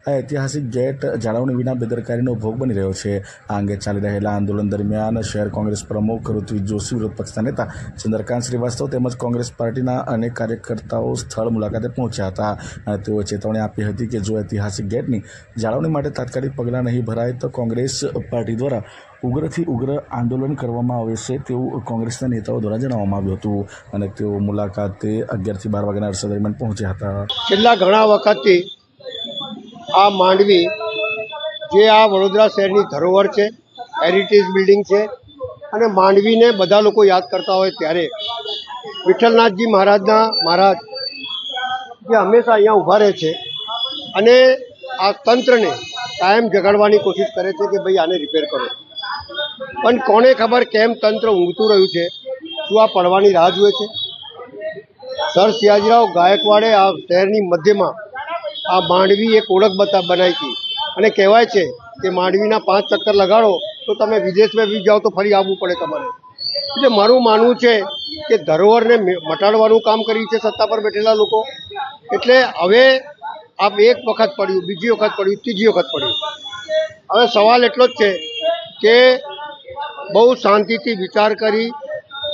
આ ઐતિહાસિક ગેટ જાળવણી વિના બેદરકારીનો ભોગ બની રહ્યો છે. આ અંગે ચાલી રહેલા આંદોલન દરમિયાન શહેર કોંગ્રેસ પ્રમુખ ઋત્વિક જોશી વિરોધ પક્ષના નેતા ચંદ્રકાંત શ્રીવાસ્તવ તેમજ કોંગ્રેસ પાર્ટીના અનેક કાર્યકર્તાઓ સ્થળ મુલાકાતે પહોંચ્યા હતા અને તેઓએ ચેતવણી આપી હતી કે જો ઐતિહાસિક ગેટની જાળવણી માટે તાત્કાલિક પગલાં નહીં ભરાય તો કોંગ્રેસ પાર્ટી દ્વારા ઉગ્રથી ઉગ્ર આંદોલન કરવામાં આવે છે તેવું કોંગ્રેસના નેતાઓ દ્વારા જણાવવામાં આવ્યું હતું અને તેઓ મુલાકાતે અગિયારથી બાર વાગ્યાના અરસા દરમિયાન પહોંચ્યા હતા. છેલ્લા ઘણા વખતથી આ માંડવી જે આ વડોદરા શહેરની ધરોહર છે હેરિટેજ બિલ્ડિંગ છે અને માંડવીને બધા લોકો યાદ કરતા હોય ત્યારે. વિઠ્ઠલનાથજી મહારાજના મહારાજ જે હંમેશા અહીંયા ઊભા રહે છે અને આ તંત્રને કાયમ જગાડવાની કોશિશ કરે છે કે ભાઈ આને રિપેર કરો. પણ કોને ખબર કેમ તંત્ર ઊંઘતું રહ્યું છે? શું આ પડવાની રાહ જુએ છે? સર સિયાજીરાવ ગાયકવાડે આ શહેરની મધ્યમાં આ માંડવી એક ઓળખ બતા બનાવી હતી. અને કહેવાય છે કે માંડવીના પાંચ ચક્કર લગાડો તો તમે વિદેશમાં બી જાઓ તો ફરી આવવું પડે તમારે. એટલે મારું માનવું છે કે ધરોહરને મટાડવાનું કામ કર્યું છે સત્તા પર બેઠેલા લોકો. એટલે હવે આ એક વખત પડ્યું, બીજી વખત પડ્યું, ત્રીજી વખત પડ્યું. હવે સવાલ એટલો જ છે કે બહુ શાંતિથી વિચાર કરી,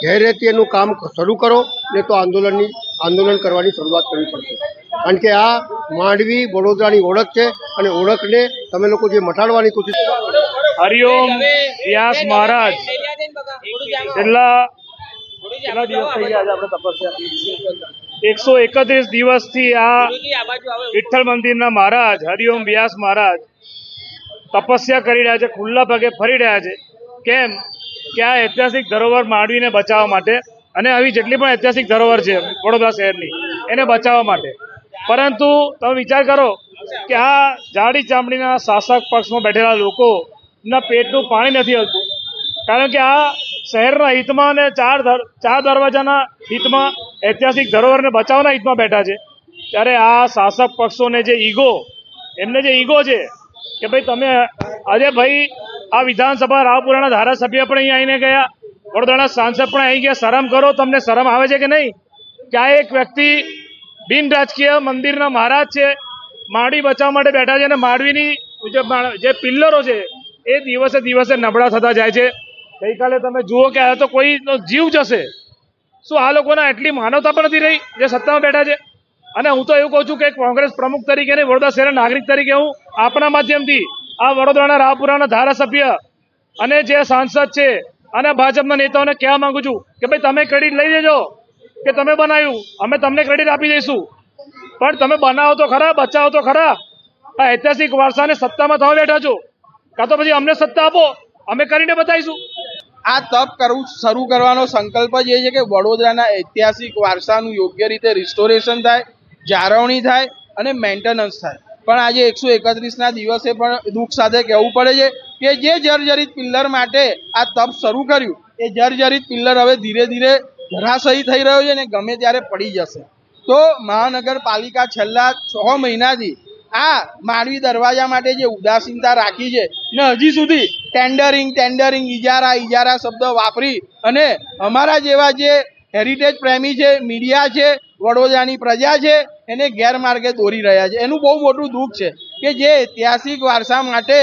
ધૈર્યથી એનું કામ શરૂ કરો ને તો આંદોલનની આંદોલન કરવાની શરૂઆત કરવી પડશે. કારણ કે આ માંડવી, વડોદરાની ઓળખ છે અને ઓળખને તમે લોકો જે મટાડવાની કોશિશ હરિઓમ વ્યાસ મહારાજ. છેલ્લા કેટલા દિવસ થઈ ગયા આપણે તપસ્યા? એકસો એકત્રીસ દિવસથી આ વિઠ્ઠલ મંદિરના મહારાજ, હરિઓમ વ્યાસ મહારાજ તપસ્યા કરી રહ્યા છે, ખુલ્લા પગે ફરી રહ્યા છે. કેમ? કે આ ઐતિહાસિક ધરોહર માંડવીને બચાવવા માટે અને આવી જેટલી પણ ઐતિહાસિક ધરોહર છે વડોદરા શહેરની, એને બચાવવા માટે. પરંતુ તમે વિચાર કરો કે આ જાડી ચામડીના શાસક પક્ષમાં બેઠેલા લોકોના પેટનું પાણી નથી હલતું. કારણ કે આ શહેરના હિતમાં અને ચાર ચાર દરવાજાના હિતમાં ઐતિહાસિક ધરોહરને બચાવના હિતમાં બેઠા છે. ત્યારે આ શાસક પક્ષોને જે ઈગો, એમને જે ઈગો છે કે ભાઈ તમે આજે ભાઈ આ વિધાનસભા રાવપુરાના ધારાસભ્ય પણ અહીં આવીને ગયા, વડોદરાના સાંસદ પણ અહીં ગયા, શરમ કરો, તમને શરમ આવે છે કે નહીં? કે આ એક વ્યક્તિ બિન રાજકીય મંદિરના મહારાજ છે. માડી બચાવવા માટે બેઠા છે અને માડવીની જે પિલ્લરો છે, એ દિવસે દિવસે નબળા થતા જાય છે. ગઈકાલે તમે જુઓ કે આ તો કોઈનો જીવ જશે. શું આ લોકોના એટલી માનવતા પણ નથી રહી, જે સત્તામાં બેઠા છે? અને હું તો એવું કહું છું કે કોંગ્રેસ પ્રમુખ તરીકે અને વડોદરા શહેરના નાગરિક તરીકે હું આપણા માધ્યમથી આ વડોદરાના રાવપુરાના ધારાસભ્ય અને જે સાંસદ છે અને ભાજપના નેતાઓને કહેવા માંગુ છું કે ભાઈ તમે ક્રેડિટ લઈ લેજો. કે તમે બનાવ્યું? અમે તમને ક્રેડિટ આપી દઈશું. પણ તમે બનાવો તો ખરા, બચાવો તો ખરા. આ ઐતિહાસિક વારસાને સત્તામાં તમે બેઠા છો. કાં તો પછી અમને સત્તા આપો? અમે કરીને બતાવીશું. આ તપ કરવું શરૂ કરવાનો સંકલ્પ જ એ છે કે વડોદરાના ઐતિહાસિક વારસાનું યોગ્ય રીતે રિસ્ટોરેશન થાય, જાળવણી થાય અને મેન્ટેનન્સ થાય. પણ આજે એકસો એકત્રીસના દિવસે પણ દુઃખ સાથે કહેવું પડે છે કે જે જર્જરિત પિલ્લર માટે આ તપ શરૂ કર્યું, એ જર્જરિત પિલ્લર હવે ધીરે ધીરે ધરાશયી થઈ રહ્યો છે ને ગમે ત્યારે પડી જશે. તો મહાનગરપાલિકા છેલ્લા છ મહિનાથી આ માંડવી દરવાજા માટે જે ઉદાસીનતા રાખી છે ને હજી સુધી ટેન્ડરિંગ ટેન્ડરિંગ ઇજારા ઇજારા શબ્દ વાપરી અને અમારા જેવા જે હેરિટેજ પ્રેમી છે, મીડિયા છે, વડોદરાની પ્રજા છે, એને ગેરમાર્ગે દોરી રહ્યા છે. એનું બહુ મોટું દુઃખ છે કે જે ઐતિહાસિક વારસા માટે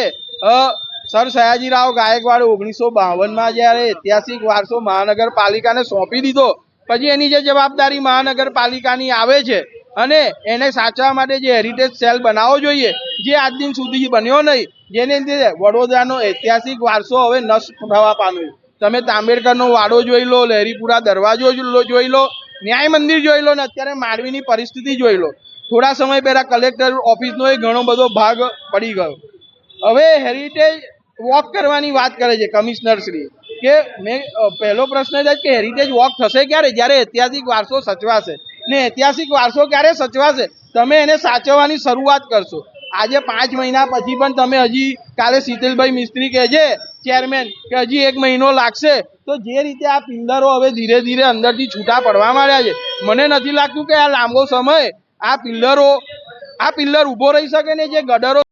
સર સયાજીરાવ ગાયકવાડ ઓગણીસો બાવનમાં જ્યારે ઐતિહાસિક વારસો મહાનગરપાલિકાને સોંપી દીધો, પછી એની જે જવાબદારી મહાનગરપાલિકાની આવે છે અને એને સાચવવા માટે જે હેરિટેજ સેલ બનાવવો જોઈએ, જે આજ દિન સુધી બન્યો નહીં, જેને લીધે વડોદરાનો ઐતિહાસિક વારસો હવે નષ્ટ થવા પામ્યો. તમે તાંબેડકરનો વાડો જોઈ લો, લહેરીપુરા દરવાજો જોઈ લો, ન્યાય મંદિર જોઈ લો ને અત્યારે માંડવીની પરિસ્થિતિ જોઈ લો. થોડા સમય પહેલાં કલેક્ટર ઓફિસનો એ ઘણો બધો ભાગ પડી ગયો. હવે હેરિટેજ વોક કરવાની વાત કરે છે કમિશનર શ્રી. કે મેં પહેલો પ્રશ્ન થાય કે હેરિટેજ વોક થશે ક્યારે? જ્યારે ઐતિહાસિક વારસો સચવાશે. ને ઐતિહાસિક વારસો ક્યારે સચવાશે? તમે એને સાચવવાની શરૂઆત કરશો. આજે પાંચ મહિના પછી પણ તમે હજી કાલે શીતલભાઈ મિસ્ત્રી કહે છે ચેરમેન કે હજી એક મહિનો લાગશે. તો જે રીતે આ પિલ્લરો હવે ધીરે ધીરે અંદરથી છૂટા પડવા માંડ્યા છે. મને નથી લાગતું કે આ લાંબો સમય આ પિલ્લરો આ પિલ્લર ઊભો રહી શકે ને જે ગડરો